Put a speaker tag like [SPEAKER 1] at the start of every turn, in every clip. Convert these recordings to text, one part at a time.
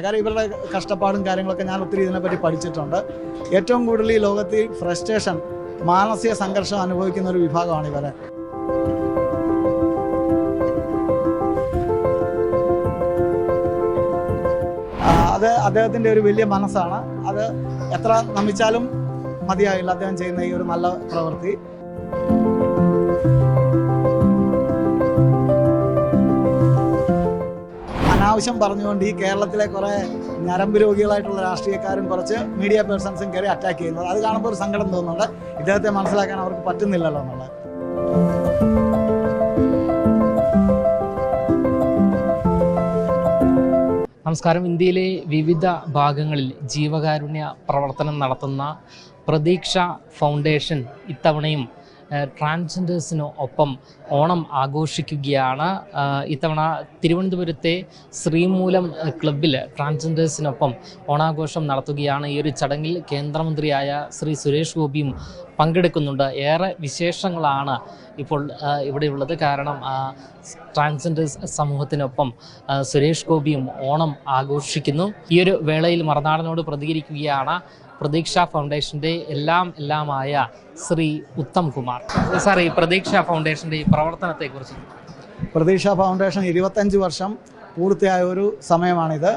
[SPEAKER 1] കാര്യം ഇവരുടെ കഷ്ടപ്പാടും കാര്യങ്ങളൊക്കെ ഞാൻ ഒത്തിരി ഇതിനെപ്പറ്റി പഠിച്ചിട്ടുണ്ട്. ഏറ്റവും കൂടുതൽ ഈ ലോകത്തിൽ ഫ്രസ്ട്രേഷൻ മാനസിക സംഘർഷം അനുഭവിക്കുന്ന ഒരു വിഭാഗമാണ് ഇവരെ. അത് അദ്ദേഹത്തിന്റെ ഒരു വലിയ മനസ്സാണ്. അത് എത്ര നമിച്ചാലും മതിയായില്ല അദ്ദേഹം ചെയ്യുന്ന ഈ ഒരു നല്ല പ്രവൃത്തി. അനാവശ്യം പറഞ്ഞുകൊണ്ട് ഈ കേരളത്തിലെ കുറേ ഞരമ്പ് രോഗികളായിട്ടുള്ള രാഷ്ട്രീയക്കാരും കുറച്ച് മീഡിയ പേഴ്സൺസും കയറി അറ്റാക്ക് ചെയ്യുന്നത് അത് കാണുമ്പോൾ ഒരു സങ്കടം തോന്നുന്നുണ്ട്. ഇദ്ദേഹത്തെ മനസ്സിലാക്കാൻ അവർക്ക് പറ്റുന്നില്ലല്ലോ എന്നുള്ളത്.
[SPEAKER 2] നമസ്കാരം. ഇന്ത്യയിലെ വിവിധ ഭാഗങ്ങളിൽ ജീവകാരുണ്യ പ്രവർത്തനം നടത്തുന്ന പ്രതീക്ഷ ഫൗണ്ടേഷൻ ഇത്തവണയും ട്രാൻസ്ജെൻഡേഴ്സിന് ഒപ്പം ഓണം ആഘോഷിക്കുകയാണ്. ഇത്തവണ തിരുവനന്തപുരത്തെ ശ്രീമൂലം ക്ലബിൽ ട്രാൻസ്ജെൻഡേഴ്സിനൊപ്പം ഓണാഘോഷം നടത്തുകയാണ്. ഈ ഒരു ചടങ്ങിൽ കേന്ദ്രമന്ത്രിയായ ശ്രീ സുരേഷ് ഗോപിയും പങ്കെടുക്കുന്നുണ്ട്. ഏറെ വിശേഷങ്ങളാണ് ഇപ്പോൾ ഇവിടെയുള്ളത്. കാരണം ട്രാൻസ്ജെൻഡേഴ്സ് സമൂഹത്തിനൊപ്പം സുരേഷ് ഗോപിയും ഓണം ആഘോഷിക്കുന്നു. ഈ ഒരു വേളയിൽ മറുനാടനോട് പ്രതികരിക്കുകയാണ്. പ്രതീക്ഷ ഫൗണ്ടേഷന്റെ എല്ലാം എല്ലാമായ ശ്രീ ഉത്തം കുമാർ. സാർ ഈ പ്രതീക്ഷ ഫൗണ്ടേഷന്റെ ഈ പ്രവർത്തനത്തെക്കുറിച്ച്.
[SPEAKER 1] പ്രതീക്ഷ ഫൗണ്ടേഷൻ ഇരുപത്തഞ്ച് വർഷം പൂർത്തിയായ ഒരു സമയമാണിത്.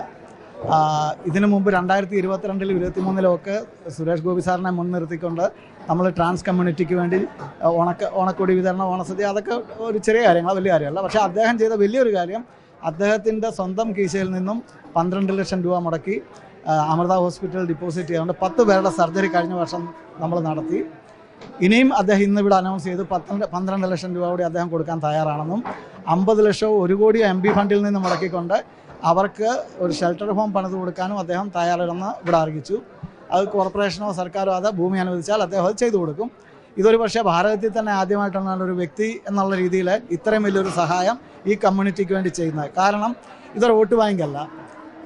[SPEAKER 1] ഇതിനു മുമ്പ് രണ്ടായിരത്തി ഇരുപത്തിരണ്ടിലും ഇരുപത്തിമൂന്നിലും ഒക്കെ സുരേഷ് ഗോപി സാറിനെ മുൻനിർത്തിക്കൊണ്ട് നമ്മൾ ട്രാൻസ് കമ്മ്യൂണിറ്റിക്ക് വേണ്ടി ഓണക്ക ഓണക്കൊടി വിതരണം ഓണസദ്യ അതൊക്കെ ഒരു ചെറിയ കാര്യങ്ങൾ വലിയ കാര്യമല്ല. പക്ഷേ അദ്ദേഹം ചെയ്ത വലിയൊരു കാര്യം അദ്ദേഹത്തിന്റെ സ്വന്തം കീശയിൽ നിന്നും പന്ത്രണ്ട് ലക്ഷം രൂപ മുടക്കി അമൃത ഹോസ്പിറ്റൽ ഡിപ്പോസിറ്റ് ചെയ്യാറുണ്ട്. പത്ത് പേരുടെ സർജറി കഴിഞ്ഞ വർഷം നമ്മൾ നടത്തി. ഇനിയും അദ്ദേഹം ഇന്ന് ഇവിടെ അനൗൺസ് ചെയ്ത് പന്ത്രണ്ട് പന്ത്രണ്ട് ലക്ഷം രൂപ കൂടി അദ്ദേഹം കൊടുക്കാൻ തയ്യാറാണെന്നും അമ്പത് ലക്ഷം ഒരു കോടി എം പി ഫണ്ടിൽ നിന്ന് മുടക്കിക്കൊണ്ട് അവർക്ക് ഒരു ഷെൽട്ടർ ഹോം പണിത് കൊടുക്കാനും അദ്ദേഹം തയ്യാറാണെന്ന് ഇവിടെ അറിയിച്ചു. അത് കോർപ്പറേഷനോ സർക്കാരോ അത് ഭൂമി അനുവദിച്ചാൽ അദ്ദേഹം അത് ചെയ്തു കൊടുക്കും. ഇതൊരു പക്ഷേ ഭാരതത്തിൽ തന്നെ ആദ്യമായിട്ടുള്ള ഒരു വ്യക്തി എന്നുള്ള രീതിയിൽ ഇത്രയും വലിയൊരു സഹായം ഈ കമ്മ്യൂണിറ്റിക്ക് വേണ്ടി ചെയ്യുന്നത്. കാരണം ഇതൊരു വോട്ട് ബാങ്കല്ല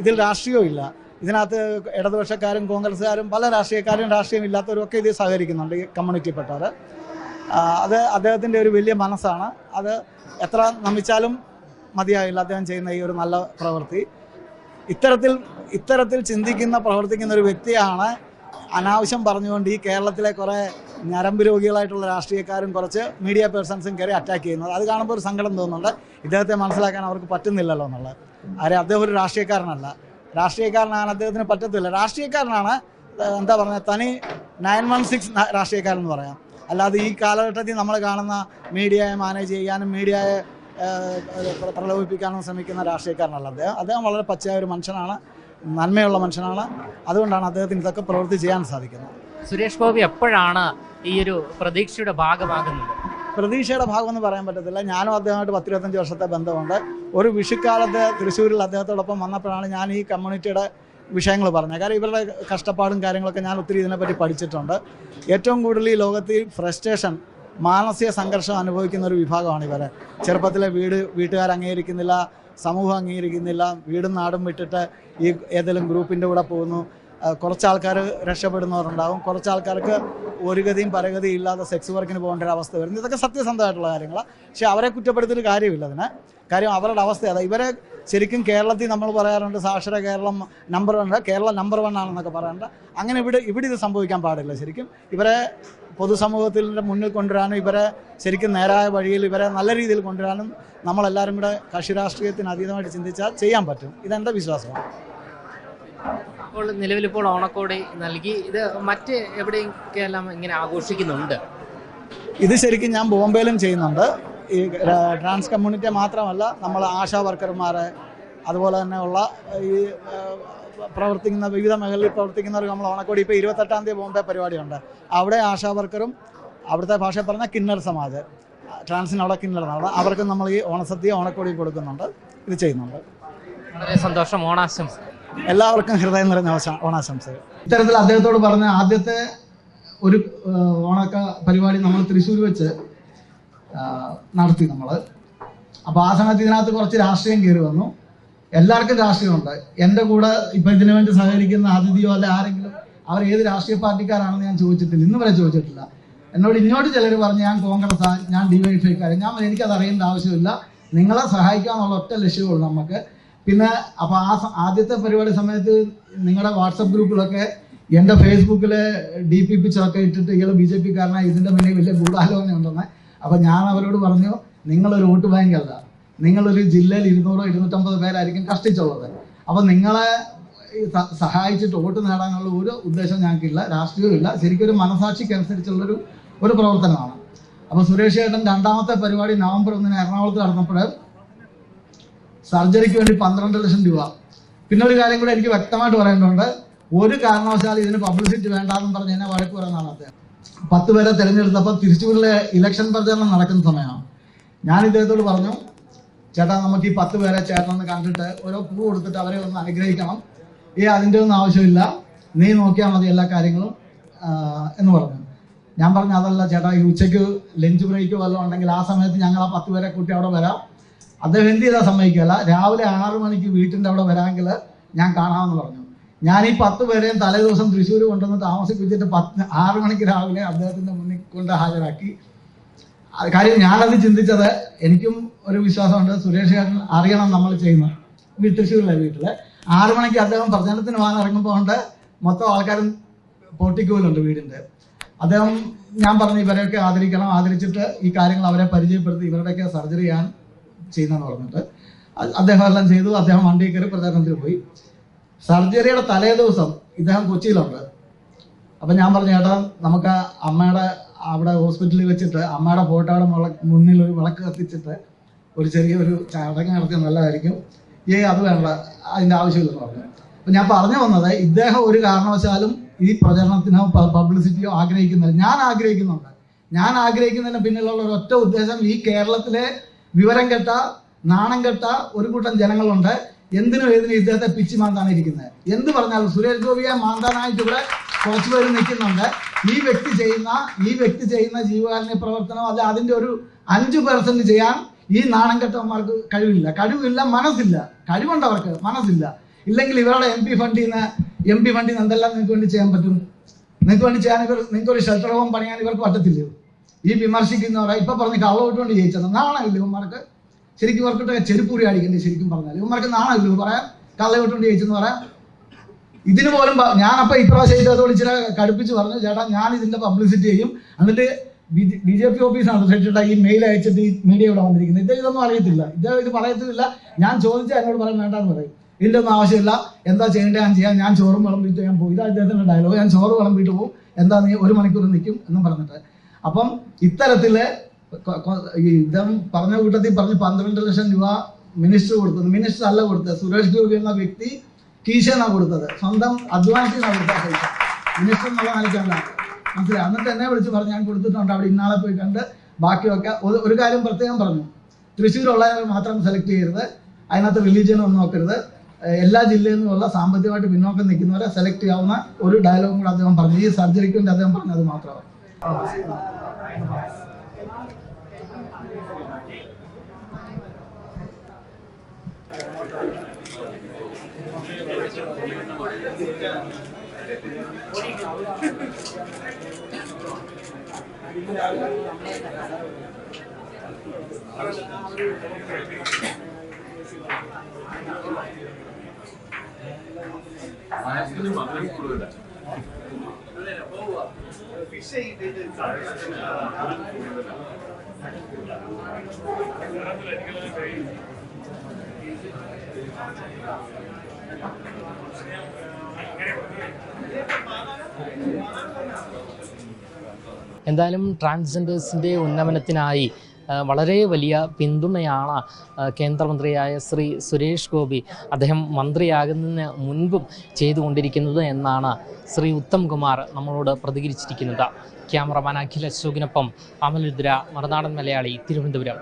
[SPEAKER 1] ഇതിൽ രാഷ്ട്രീയവും ഇല്ല. ഇതിനകത്ത് ഇടതുപക്ഷക്കാരും കോൺഗ്രസ്സുകാരും പല രാഷ്ട്രീയക്കാരും രാഷ്ട്രീയം ഇല്ലാത്തവരും ഒക്കെ ഇതിൽ സഹകരിക്കുന്നുണ്ട് ഈ കമ്മ്യൂണിറ്റിപ്പെട്ടവർ അത് അദ്ദേഹത്തിന്റെ ഒരു വലിയ മനസ്സാണ്. അത് എത്ര നമിച്ചാലും മതിയായില്ല അദ്ദേഹം ചെയ്യുന്ന ഈ ഒരു നല്ല പ്രവൃത്തി. ഇത്തരത്തിൽ ഇത്തരത്തിൽ ചിന്തിക്കുന്ന പ്രവർത്തിക്കുന്ന ഒരു വ്യക്തിയാണ് അനാവശ്യം പറഞ്ഞുകൊണ്ട് ഈ കേരളത്തിലെ കുറേ ഞരമ്പ് രോഗികളായിട്ടുള്ള രാഷ്ട്രീയക്കാരും കുറച്ച് മീഡിയ പേഴ്സൺസും കയറി അറ്റാക്ക് ചെയ്യുന്നത്. അത് കാണുമ്പോൾ ഒരു സങ്കടം തോന്നുന്നുണ്ട്. ഇദ്ദേഹത്തെ മനസ്സിലാക്കാൻ അവർക്ക് പറ്റുന്നില്ലല്ലോ എന്നുള്ളത്. ആരെ? അദ്ദേഹം ഒരു രാഷ്ട്രീയക്കാരനല്ല. രാഷ്ട്രീയക്കാരനാണ് അദ്ദേഹത്തിന് പറ്റത്തില്ല. രാഷ്ട്രീയക്കാരനാണ് എന്താ പറയുക തനി നയൻ വൺ സിക്സ് രാഷ്ട്രീയക്കാരൻ എന്ന് പറയാം. അല്ലാതെ ഈ കാലഘട്ടത്തിൽ നമ്മൾ കാണുന്ന മീഡിയയെ മാനേജ് ചെയ്യാനും മീഡിയയെ പ്രലോഭിപ്പിക്കാനും ശ്രമിക്കുന്ന രാഷ്ട്രീയക്കാരനല്ല അദ്ദേഹം. അദ്ദേഹം വളരെ പച്ചയായ ഒരു മനുഷ്യനാണ് നന്മയുള്ള മനുഷ്യനാണ്. അതുകൊണ്ടാണ് അദ്ദേഹത്തിന് ഇതൊക്കെ പ്രവൃത്തി ചെയ്യാൻ സാധിക്കുന്നത്.
[SPEAKER 2] സുരേഷ് ഗോപി എപ്പോഴാണ് ഈ ഒരു പ്രതീക്ഷയുടെ ഭാഗമാകുന്നത്?
[SPEAKER 1] പ്രതീക്ഷയുടെ ഭാഗമെന്ന് പറയാൻ പറ്റത്തില്ല. ഞാനും അദ്ദേഹമായിട്ട് പത്തിരുപത്തഞ്ച് വർഷത്തെ ബന്ധമുണ്ട്. ഒരു വിഷുക്കാലത്ത് തൃശ്ശൂരിൽ അദ്ദേഹത്തോടൊപ്പം വന്നപ്പോഴാണ് ഞാൻ ഈ കമ്മ്യൂണിറ്റിയുടെ വിഷയങ്ങൾ പറഞ്ഞത്. കാരണം ഇവരുടെ കഷ്ടപ്പാടും കാര്യങ്ങളൊക്കെ ഞാൻ ഒത്തിരി ഇതിനെപ്പറ്റി പഠിച്ചിട്ടുണ്ട്. ഏറ്റവും കൂടുതൽ ഈ ലോകത്ത് ഈ ഫ്രസ്ട്രേഷൻ മാനസിക സംഘർഷം അനുഭവിക്കുന്ന ഒരു വിഭാഗമാണ് ഇവരെ. ചെറുപ്പത്തിലെ വീട് വീട്ടുകാർ അംഗീകരിക്കുന്നില്ല സമൂഹം അംഗീകരിക്കുന്നില്ല വീടും നാടും വിട്ടിട്ട് ഈ ഏതെങ്കിലും ഗ്രൂപ്പിന്റെ കൂടെ പോകുന്നു. കുറച്ച് ആൾക്കാർ രക്ഷപ്പെടുന്നവരുണ്ടാവും. കുറച്ച് ആൾക്കാർക്ക് ഒരു ഗതിയും പരഗതിയും ഇല്ലാതെ സെക്സ് വർക്കിന് പോകേണ്ട ഒരു അവസ്ഥ വരുന്നു. ഇതൊക്കെ സത്യസന്ധമായിട്ടുള്ള കാര്യങ്ങളാണ് പക്ഷേ അവരെ കുറ്റപ്പെടുത്തിയിട്ട് കാര്യമില്ല അതിന്. കാര്യം അവരുടെ അവസ്ഥ അതാ. ഇവരെ ശരിക്കും കേരളത്തിൽ നമ്മൾ പറയാറുണ്ട് സാക്ഷര Keralam number one Keralam number one ആണെന്നൊക്കെ പറയാറുണ്ട്. അങ്ങനെ ഇവിടെ ഇവിടെ ഇത് സംഭവിക്കാൻ പാടില്ല ശരിക്കും. ഇവരെ പൊതുസമൂഹത്തിന്റെ മുന്നിൽ കൊണ്ടുവരാനും ഇവരെ ശരിക്കും നേരായ വഴിയിൽ ഇവരെ നല്ല രീതിയിൽ കൊണ്ടുവരാനും നമ്മളെല്ലാവരും കൂടെ കക്ഷി രാഷ്ട്രീയത്തിന് അതീതമായിട്ട് ചിന്തിച്ചാൽ ചെയ്യാൻ പറ്റും. ഇതെന്റെ വിശ്വാസമാണ്.
[SPEAKER 2] ഇപ്പോൾ നിലവിലിപ്പോൾ ഓണക്കോടി നൽകി. ഇത് മറ്റ് എവിടെയൊക്കെ എല്ലാം ഇങ്ങനെ ആഘോഷിക്കുന്നുണ്ട്?
[SPEAKER 1] ഇത് ശരിക്കും ഞാൻ ബോംബെയിലും ചെയ്യുന്നുണ്ട്. ഈ ട്രാൻസ് കമ്മ്യൂണിറ്റി മാത്രമല്ല നമ്മൾ ആശാ വർക്കർമാരെ അതുപോലെ തന്നെ ഉള്ള ഈ പ്രവർത്തിക്കുന്ന വിവിധ മേഖലയിൽ പ്രവർത്തിക്കുന്നവർക്ക് നമ്മൾ ഓണക്കോടി ഇപ്പോൾ ഇരുപത്തെട്ടാം തീയതി ബോംബെ പരിപാടിയുണ്ട്. അവിടെ ആശാ വർക്കറും അവിടുത്തെ ഭാഷയിൽ പറഞ്ഞ കിന്നർ സമാജ്. ട്രാൻസിന് അവിടെ കിന്നർ അവിടെ അവർക്ക് നമ്മൾ ഈ ഓണസദ്യ ഓണക്കോടി കൊടുക്കുന്നുണ്ട്. ഇത് ചെയ്യുന്നുണ്ട്.
[SPEAKER 2] വളരെ സന്തോഷം. ഓണാശംസ.
[SPEAKER 1] എല്ലാവർക്കും ഹൃദയം നിറഞ്ഞ ഓണാശംസകൾ. ഇത്തരത്തിൽ അദ്ദേഹത്തോട് പറഞ്ഞ ആദ്യത്തെ ഒരു ഓണക്ക പരിപാടി നമ്മൾ തൃശ്ശൂർ വെച്ച് നടത്തി നമ്മൾ അപ്പോൾ ആ സമയത്ത് ഇതിനകത്ത് കുറച്ച് രാഷ്ട്രീയം കയറി വന്നു. എല്ലാവർക്കും രാഷ്ട്രീയമുണ്ട്. എന്റെ കൂടെ ഇപ്പം ഇതിനു വേണ്ടി സഹകരിക്കുന്ന അതിഥിയോ അല്ലെ ആരെങ്കിലും അവർ ഏത് രാഷ്ട്രീയ പാർട്ടിക്കാരാണെന്ന് ഞാൻ ചോദിച്ചിട്ടില്ല. ഇന്ന് വരെ ചോദിച്ചിട്ടില്ല. എന്നോട് ഇങ്ങോട്ട് ചിലർ പറഞ്ഞു ഞാൻ കോൺഗ്രസ് ഞാൻ ഡിവൈഫൈക്കാരൻ ഞാൻ എനിക്കത് അറിയേണ്ട ആവശ്യമില്ല. നിങ്ങളെ സഹായിക്കുക എന്നുള്ള ഒറ്റ ലക്ഷ്യമുള്ളൂ നമുക്ക്. പിന്നെ അപ്പോൾ ആ ആദ്യത്തെ പരിപാടി സമയത്ത് നിങ്ങളുടെ വാട്സപ്പ് ഗ്രൂപ്പിലൊക്കെ എന്റെ ഫേസ്ബുക്കിലെ ഡി പി പിക്ചറൊക്കെ ഇട്ടിട്ട് ഇയാൾ ബി ജെ പി കാരനാണ് ഇതിന്റെ മുന്നിൽ വലിയ ഗൂഢാലോചന ഉണ്ടെന്ന്. അപ്പോൾ ഞാൻ അവരോട് പറഞ്ഞു നിങ്ങളൊരു വോട്ട് ബാങ്ക്. അല്ല നിങ്ങളൊരു ജില്ലയിൽ ഇരുന്നൂറോ ഇരുന്നൂറ്റമ്പത് പേരായിരിക്കും കഷ്ടിച്ചുള്ളത്. അപ്പോൾ നിങ്ങളെ സഹായിച്ചിട്ട് വോട്ട് നേടാനുള്ള ഒരു ഉദ്ദേശം ഞങ്ങൾക്കില്ല രാഷ്ട്രീയവും ഇല്ല. ശരിക്കും ഒരു മനസാക്ഷിക്കനുസരിച്ചുള്ളൊരു ഒരു പ്രവർത്തനമാണ്. അപ്പോൾ സുരേഷ് ചേട്ടൻ രണ്ടാമത്തെ പരിപാടി നവംബർ ഒന്നിന് എറണാകുളത്ത് നടന്നപ്പോൾ സർജറിക്ക് വേണ്ടി പന്ത്രണ്ട് ലക്ഷം രൂപ. പിന്നെ ഒരു കാര്യം കൂടെ എനിക്ക് വ്യക്തമായിട്ട് പറയേണ്ടതുണ്ട് ഒരു കാരണവശാലും ഇതിന് പബ്ലിസിറ്റി വേണ്ടാന്നും പറഞ്ഞ് എന്നെ വഴക്ക് പറയുന്നതാണ് അദ്ദേഹം. പത്ത് പേരെ തിരഞ്ഞെടുത്തപ്പോൾ തിരുച്ചൂരിലെ ഇലക്ഷൻ പ്രചരണം നടക്കുന്ന സമയമാണ്. ഞാൻ ഇദ്ദേഹത്തോട് പറഞ്ഞു ചേട്ടാ നമുക്ക് ഈ പത്ത് പേരെ ചേട്ടനൊന്ന് കണ്ടിട്ട് ഓരോ പൂ കൊടുത്തിട്ട് അവരെ ഒന്ന് അനുഗ്രഹിക്കണം. ഈ അതിന്റെ ഒന്നും ആവശ്യമില്ല. നീ നോക്കിയാൽ മതി എല്ലാ കാര്യങ്ങളും എന്ന് പറഞ്ഞു. ഞാൻ പറഞ്ഞു അതല്ല ചേട്ടാ ഈ ഉച്ചയ്ക്ക് ലഞ്ച് ബ്രേക്ക് വല്ലതും ഉണ്ടെങ്കിൽ ആ സമയത്ത് ഞങ്ങൾ ആ പത്ത് പേരെ കൂട്ടി അവിടെ വരാം. അദ്ദേഹം എന്ത് ചെയ്താൽ സമ്മതിക്കുകയല്ല? രാവിലെ ആറ് മണിക്ക് വീട്ടിന്റെ അവിടെ വരാമെങ്കിൽ ഞാൻ കാണാമെന്ന് പറഞ്ഞു. ഞാൻ ഈ പത്ത് പേരെയും തലേ ദിവസം തൃശ്ശൂർ കൊണ്ടുവന്ന് താമസിപ്പിച്ചിട്ട് പത്ത് ആറ് മണിക്ക് രാവിലെ അദ്ദേഹത്തിന്റെ മുന്നിൽ കൊണ്ട് ഹാജരാക്കി. കാര്യം ഞാനത് ചിന്തിച്ചത് എനിക്കും ഒരു വിശ്വാസമുണ്ട്. സുരേഷ് ചേട്ടൻ അറിയണം നമ്മൾ ചെയ്യുന്ന തൃശ്ശൂരിലെ വീട്ടിൽ ആറു മണിക്ക് അദ്ദേഹം പ്രചരണത്തിന് വാൻ ഇറങ്ങുമ്പോൾ ഉണ്ട് മൊത്തം ആൾക്കാരും പൊട്ടിക്കൂലുണ്ട് വീടിന്റെ അദ്ദേഹം ഞാൻ പറഞ്ഞു ഇവരെയൊക്കെ ആദരിക്കണം. ആദരിച്ചിട്ട് ഈ കാര്യങ്ങൾ അവരെ പരിചയപ്പെടുത്തി. ഇവരുടെയൊക്കെ സർജറി ഞാൻ ചെയ്യുന്നതെന്ന് പറഞ്ഞിട്ട് അദ്ദേഹം എല്ലാം ചെയ്തു. അദ്ദേഹം വണ്ടിയിൽ കയറി പ്രചാരണത്തിൽ പോയി. സർജറിയുടെ തലേ ദിവസം ഇദ്ദേഹം കൊച്ചിയിലുണ്ട്. അപ്പം ഞാൻ പറഞ്ഞു ചേട്ടാ നമുക്ക് അമ്മയുടെ അവിടെ ഹോസ്പിറ്റലിൽ വെച്ചിട്ട് അമ്മയുടെ ഫോട്ടോയുടെ മുള- മുന്നിൽ ഒരു വിളക്ക് കത്തിച്ചിട്ട് ഒരു ചെറിയൊരു ചടങ്ങ് നടത്തിയാൽ നല്ലതായിരിക്കും. ഏ അത് വേണ്ട അതിന്റെ ആവശ്യമില്ലെന്ന് പറഞ്ഞു. അപ്പം ഞാൻ പറഞ്ഞു വന്നത് ഇദ്ദേഹം ഒരു കാരണവശാലും ഈ പ്രചരണത്തിനോ പബ്ലിസിറ്റിയോ ആഗ്രഹിക്കുന്നില്ല. ഞാൻ ആഗ്രഹിക്കുന്നുണ്ട്. ഞാൻ ആഗ്രഹിക്കുന്നതിന് പിന്നിലുള്ള ഒരു ഒറ്റ ഉദ്ദേശം ഈ കേരളത്തിലെ വിവരം കെട്ട നാണം കെട്ട ഒരു കൂട്ടം ജനങ്ങളുണ്ട്. എന്തിനും ഏതിനും ഇദ്ദേഹത്തെ പിച്ച് മാന്താണ് ഇരിക്കുന്നത് എന്ത് പറഞ്ഞാലും സുരേഷ് ഗോപിയെ മാന്താനായിട്ട് ഇവിടെ കുറച്ചു പേര് നിൽക്കുന്നുണ്ട്. ഈ വ്യക്തി ചെയ്യുന്ന ഈ വ്യക്തി ചെയ്യുന്ന ജീവകാരുണ്യ പ്രവർത്തനം അല്ല അതിന്റെ ഒരു അഞ്ച് പെർസെന്റ് ചെയ്യാൻ ഈ നാണം കെട്ടവന്മാർക്ക് കഴിവില്ല. കഴിവില്ല മനസ്സില്ല. കഴിവുണ്ട് അവർക്ക് മനസ്സില്ല. ഇല്ലെങ്കിൽ ഇവരുടെ എം പി ഫണ്ടിൽ നിന്ന് എം പി ഫണ്ടിൽ നിന്ന് എന്തെല്ലാം നിങ്ങൾക്ക് വേണ്ടി ചെയ്യാൻ പറ്റും? നിങ്ങൾക്ക് വേണ്ടി ചെയ്യാൻ ഇവർ നിങ്ങൾക്ക് ഒരു ഷെൽട്ടർ ഹോം പണിയാൻ ഇവർക്ക് പറ്റത്തില്ലയോ? ഈ വിമർശിക്കുന്നവരെ. ഇപ്പൊ പറഞ്ഞ് കള്ളവോട്ടുകൊണ്ട് ജയിച്ചത്. നാണമില്ല ഇവന്മാർക്ക്? ശരിക്കും ഇവർക്കിട്ട് ചെരുപ്പൂരി അടിക്കണ്ടേ ശരിക്കും പറഞ്ഞാൽ ഇവന്മാർക്ക് നാണമില്ല പറയാം? കള്ളവോട്ടുകൊണ്ട് ജയിച്ചെന്ന് പറയാം? ഇതിന് പോലും അപ്പൊ ഇപ്രാവശ്യം ഇദ്ദേഹത്തോട് ഇച്ചിരി കടുപ്പിച്ച് പറഞ്ഞു ചേട്ടാ ഞാൻ ഇതിന്റെ പബ്ലിസിറ്റി ചെയ്യും. എന്നിട്ട് ബി ജെ പി ഓഫീസാണ് സെക്രട്ടറി ഈ മെയിൽ അയച്ചിട്ട് ഈ മീഡിയ ഇവിടെ വന്നിരിക്കുന്നത്. ഇദ്ദേഹം ഇതൊന്നും അറിയത്തില്ല. ഇദ്ദേഹം ഇത് പറയത്തില്ല. ഞാൻ ചോദിച്ചാൽ എന്നോട് പറയാൻ വേണ്ടെന്ന് പറയും. ഇതിന്റെ ഒന്നും ആവശ്യമില്ല. എന്താ ചെയ്യേണ്ടത്? ഞാൻ ചെയ്യാം. ഞാൻ ചോറും വിളമ്പിട്ട് ഞാൻ പോകും ഇതാ ഇദ്ദേഹത്തിന്റെ ഡയലോഗ് ഞാൻ ചോറ് വിളമ്പിട്ട് പോകും എന്താ നീ ഒരു മണിക്കൂർ നിൽക്കും എന്നും പറഞ്ഞിട്ട്. അപ്പം ഇത്തരത്തിൽ ഇദ്ദേഹം പറഞ്ഞ കൂട്ടത്തിൽ പറഞ്ഞ് പന്ത്രണ്ട് ലക്ഷം രൂപ മിനിസ്റ്റർ കൊടുത്തത്. മിനിസ്റ്റർ അല്ല കൊടുത്തത്. സുരേഷ് ഗോപി എന്ന വ്യക്തി കീശനാണ് കൊടുത്തത്. സ്വന്തം അധ്വാനിച്ചാണ് കൊടുത്തത് പൈസ. മിനിസ്റ്റർ എന്നുള്ള നിലയ്ക്കല്ല മനസ്സിലായി? എന്നിട്ട് എന്നെ വിളിച്ച് പറഞ്ഞു ഞാൻ കൊടുത്തിട്ടുണ്ട്. അവിടെ ഇന്നാളെ പോയി കണ്ട് ബാക്കിയൊക്കെ ഒരു കാര്യം പ്രത്യേകം പറഞ്ഞു. തൃശ്ശൂരുള്ളവരെ മാത്രം സെലക്ട് ചെയ്യരുത്. അതിനകത്ത് റിലീജിയൻ ഒന്നും നോക്കരുത്. എല്ലാ ജില്ലയിൽ നിന്നുള്ള സാമ്പത്തികമായിട്ട് പിന്നോക്കം നിൽക്കുന്നവരെ സെലക്ട് ചെയ്യാവുന്ന ഒരു ഡയലോഗും കൂടെ അദ്ദേഹം പറഞ്ഞു. ഈ സർജറിക്ക് വേണ്ടി അദ്ദേഹം പറഞ്ഞത് മാത്രമാണ്.
[SPEAKER 3] Ayaklarını mı? Kurulur.
[SPEAKER 2] എന്തായാലും ട്രാൻസ്ജെൻഡേഴ്സിന്റെ ഉന്നമനത്തിനായി വളരെ വലിയ പിന്തുണയാണ് കേന്ദ്രമന്ത്രിയായ ശ്രീ സുരേഷ് ഗോപി അദ്ദേഹം മന്ത്രിയാകുന്നതിന് മുൻപും ചെയ്തുകൊണ്ടിരിക്കുന്നത് എന്നാണ് ശ്രീ ഉത്തം കുമാർ നമ്മളോട് പ്രതികരിച്ചിരിക്കുന്നത്. ക്യാമറമാൻ അഖിൽ അശോകിനൊപ്പം അമലുദ്ര മറുനാടൻ മലയാളി തിരുവനന്തപുരം.